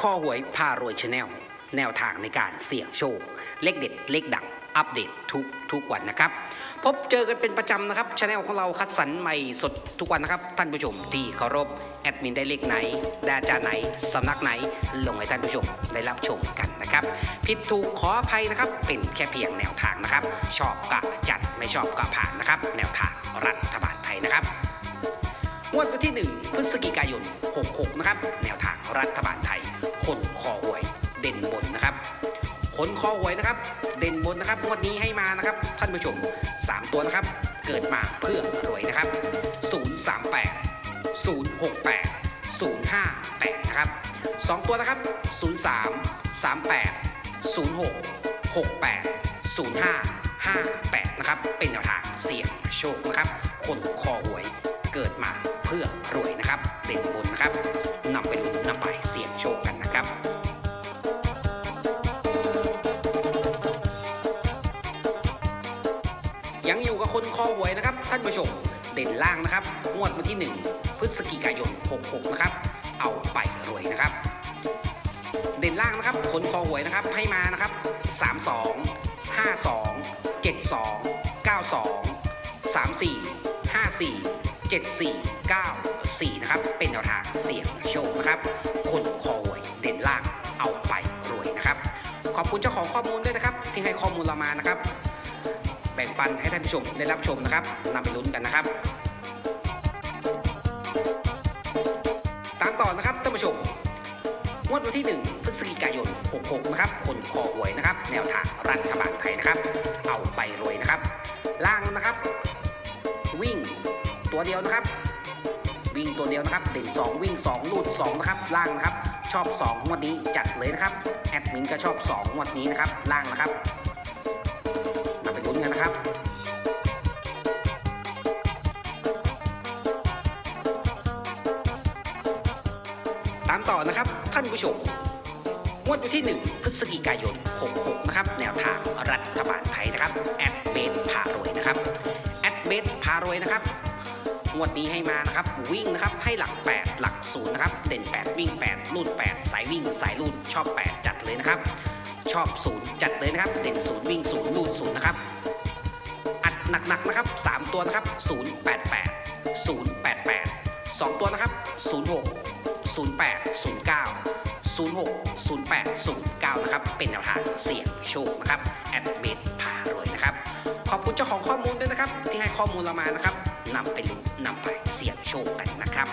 ข้อหวยพารวยชาแนลแนวทางในการเสี่ยงโชค เลขเด็ด เลขดัง อัปเดตทุกทุกวันนะครับ พบเจอกันเป็นประจำนะครับชาแนลของเราคัดสรรใหม่สดทุกวันนะครับ ท่านผู้ชมที่เคารพแอดมินได้เลขไหนได้อาจารย์ไหน สำนักไหน ลงให้ท่านผู้ชมได้รับชมกันนะครับ ผิดถูกขออภัยนะครับ เป็นแค่เพียงแนวทางนะครับ ชอบก็จัดไม่ชอบก็ผ่านนะครับ แนวทางรัฐบาลไทยนะครับ งวดวันที่ 1 พฤศจิกายน 66 นะครับ แนวทางรัฐบาลไทย คนคอหวยเด่นบนนะครับคนคอหวยนะครับ เด่นบนนะครับงวดนี้ให้มานะครับ ท่านผู้ชม 3 ตัวนะครับ เกิดมาเพื่อรวยนะครับ 038 068 058นะครับ2ตัวนะครับ 03 38 06 68 05 58นะครับเป็นแนวทางเสี่ยงโชคนะครับ คนคอหวยเกิดมา เพื่อรวยนะครับเด่นบนนะครับนำไปลุ้นนำไปเสี่ยงโชคกันนะครับยังอยู่กับคนคอหวยนะครับ ท่านผู้ชมเด่นล่างนะครับงวดวันที่ 1 พฤศจิกายน 66 นะครับ เอาไปรวยนะครับ เด่นล่างนะครับคนคอหวยนะครับให้มานะครับ 32 52 72 92 34 54 74 94 นะครับ เป็นแนวทางเสี่ยงโชคนะครับ คนคอหวยเด่นล่างเอาไปรวยนะครับ ขอบคุณเจ้าของข้อมูลด้วยนะครับ ที่ให้ข้อมูลเรามานะครับ แบ่งปันให้ท่านผู้ชมได้รับชมนะครับนำไปลุ้นกันนะครับ ตามต่อนะครับท่านผู้ชมงวดวันที่ 1 พฤศจิกายน 66 นะครับ คนคอหวยนะครับ แนวทางรัฐบาลไทยนะครับ เอาไปรวยนะครับ ล่างนะครับ วิ่ง ตัวเดียวนะครับ วิ่งตัวเดียวนะครับเด่น2วิ่ง 2 ลูด2นะครับล่างนะครับ ชอบ2งวดนี้จัดเลยนะครับแอดมินก็ชอบ2งวดนี้นะครับล่างนะครับนำไปลุ้นกันนะครับตามต่อนะครับท่านผู้ชมงวดวันที่ 1 พฤศจิกายน 66 นะครับ แนวทางรัฐบาลไทยนะครับ แอดเบสพารวยนะครับ แอดเบสพารวยนะครับ งวดนี้ให้มานะครับวิ่งนะครับให้หลัก 8 หลัก0นย์นะครับเด่น 8 วิ่ง8รูด 8 สายวิ่ง สายรูดชอบ 8 จัดเลยนะครับ ชอบ0จัดเลยนะครับ เด่น0วิ่ง0รูด0นะครับ อัดหนักๆนะครับ 3 ตัวนะครับ 088 088 2 ตัวนะครับ 06 08 09 06 08 09 นะครับ เป็นแนวทางเสี่ยงโชคนะครับ แอดเมดพารวยนะครับ ขอบคุณเจ้าของข้อมูลด้วยนะครับ ที่ให้ข้อมูลเรามานะครับ นำไปลุ้นนำไปเสี่ยงโชคกันนะครับ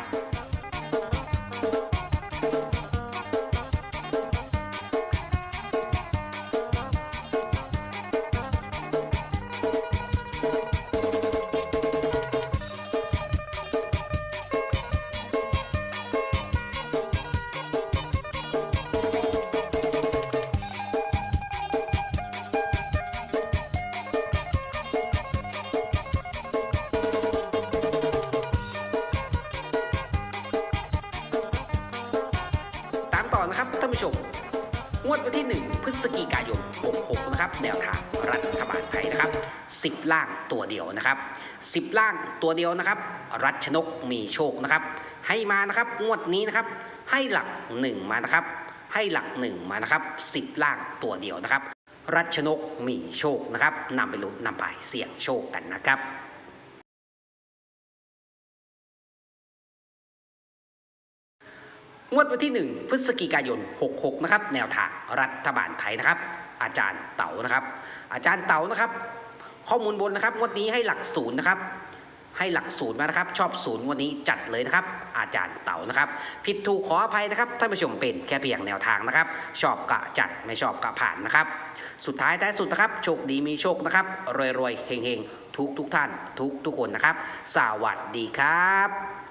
านผู้ชม งวดวันที่ 1 พฤศจิกายน 66 นะครับ แนวทางรัฐบาลไทยนะครับ 10 ล่างตัวเดียวนะครับ 10 ล่างตัวเดียวนะครับ รัชนกมีโชคนะครับ ให้มานะครับงวดนี้นะครับ ให้หลัก 1 มานะครับ ให้หลัก 1 มานะครับ 10 ล่างตัวเดียวนะครับ รัชนกมีโชคนะครับนำไปลุ้นนำไปเสี่ยงโชคกันนะครับ งวดวันที่ 1 พฤศจิกายน 66 นะครับ แนวทางรัฐบาลไทยนะครับ อาจารย์เต๋านะครับ อาจารย์เต๋านะครับ ข้อมูลบนนะครับ งวดนี้ให้หลักศูนย์นะครับ ให้หลักศูนย์มานะครับ ชอบศูนย์วดนี้จัดเลยนะครับ อาจารย์เต๋านะครับ ผิดถูกขออภัยนะครับท่านผู้ชมเป็นแค่เพียงแนวทางนะครับ ชอบกะจัดไม่ชอบกะผ่านนะครับ สุดท้ายท้ายสุดนะครับ โชคดีมีโชคนะครับ รวยรวยๆเฮงเฮงทุกทุกท่าน ทุกทุกคนนะครับ สวัสดีครับ